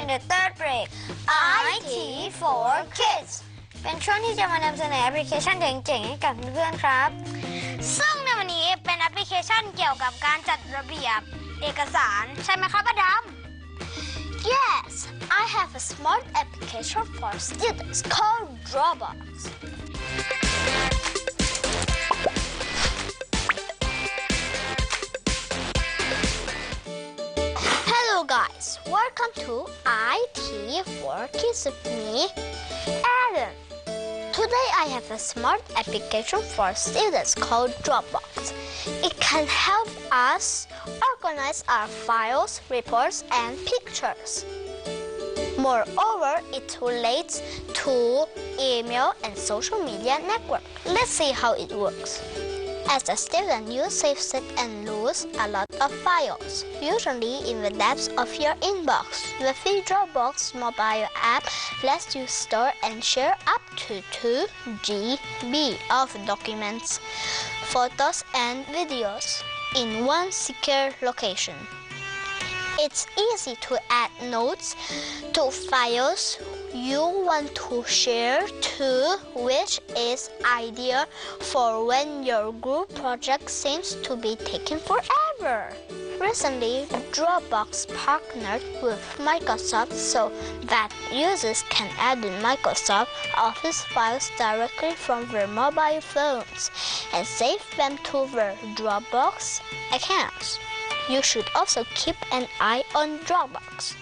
in the third break IT for Kids เป็นช่วงที่จะมานำเสนอแอปพลิเคชันเจ๋งๆให้กับเพื่อนๆครับ ซึ่งในวันนี้เป็นแอปพลิเคชันเกี่ยวกับการจัดระเบียบเอกสาร ใช่ไหมครับอดัม Yes, I have a smart application for students called Dropbox. 2IT four Kids with Me, Adam. Today I have a smart application for students called Dropbox. It can help us organize our files, reports, and pictures. Moreover, it relates to email and social media network. Let's see how it works. As a student, you save, set, and lose a lot of files, usually in the depths of your inbox. The free Dropbox mobile app lets you store and share up to 2 GB of documents, photos, and videos in one secure location. It's easy to add notes to files you want to share too, which is ideal for when your group project seems to be taking forever. Recently, Dropbox partnered with Microsoft so that users can add in Microsoft Office files directly from their mobile phones and save them to their Dropbox accounts. You should also keep an eye on Dropbox.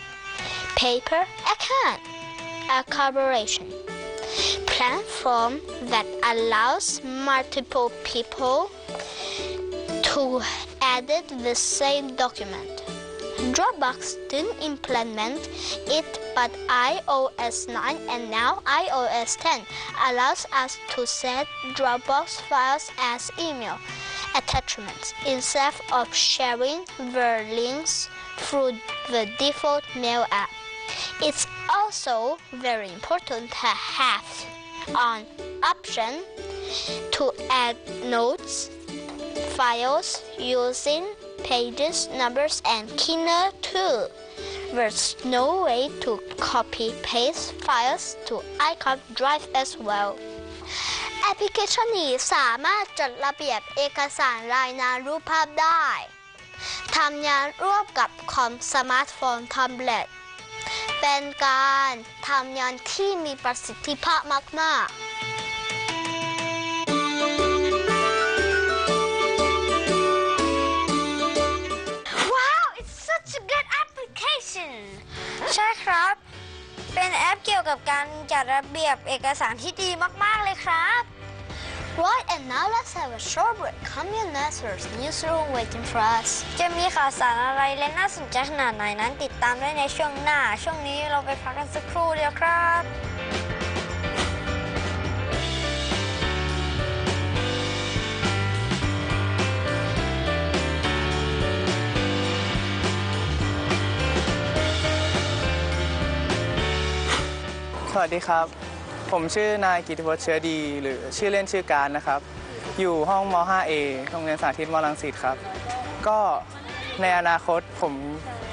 Paper account, a collaboration platform that allows multiple people to edit the same document. Dropbox didn't implement it, but iOS 9 and now iOS 10 allows us to set Dropbox files as email attachments instead of sharing the links through the default mail app. It's also very important to have an option to add notes, files using pages, numbers, and keynote too. There's no way to copy paste files to iCloud Drive as well. แอปพลิเคชันนี้สามารถจัดระเบียบเอกสารรายงานรูปภาพได้ทำงานร่วมกับคอมสมาร์ทโฟนแท็บเล็ต เป็นการทำงานที่มีประสิทธิภาพมาก Wow it's such a good application ใช่ครับ เป็นแอปเกี่ยวกับการจัดระเบียบเอกสารที่ดีมาก ๆ เลยครับ Right and now let's have a short break Commune Answers newsroom waiting for us จะมีข่าวสารอะไรและน่าสนใจขนาดไหนนั้นติดตามได้ในช่วงหน้า ช่วงนี้เราไปพักกันสักครู่เดียวครับสวัสดีครับ ผมชื่อนายกิติพจน์เชื้อดี หรือชื่อเล่นชื่อการนะครับ อยู่ห้องม .5A โรงเรียนสาธิตมรังสิตครับ ก็ในอนาคตผม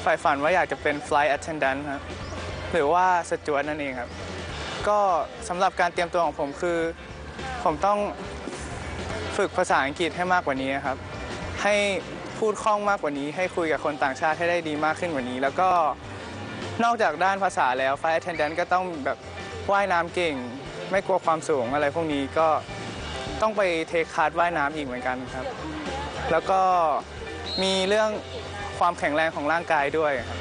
ใฝ่ฝันว่าอยากจะเป็น flight attendant ครับหรือว่าสจวตนั่นเองครับ ก็สำหรับการเตรียมตัวของผมคือ ผมต้องฝึกภาษาอังกฤษให้มากกว่านี้ครับ ให้พูดคล่องมากกว่านี้ ให้คุยกับคนต่างชาติให้ได้ดีมากขึ้นกว่านี้ แล้วก็นอกจากด้านภาษาแล้ว Flight Attendant ก็ต้องแบบ ว่ายน้ำเก่ง ไม่กลัวความสูงอะไรพวกนี้ก็ต้องไปเทคคลาสว่ายน้ำอีกเหมือนกันครับ แล้วก็มีเรื่องความแข็งแรงของร่างกายด้วยครับ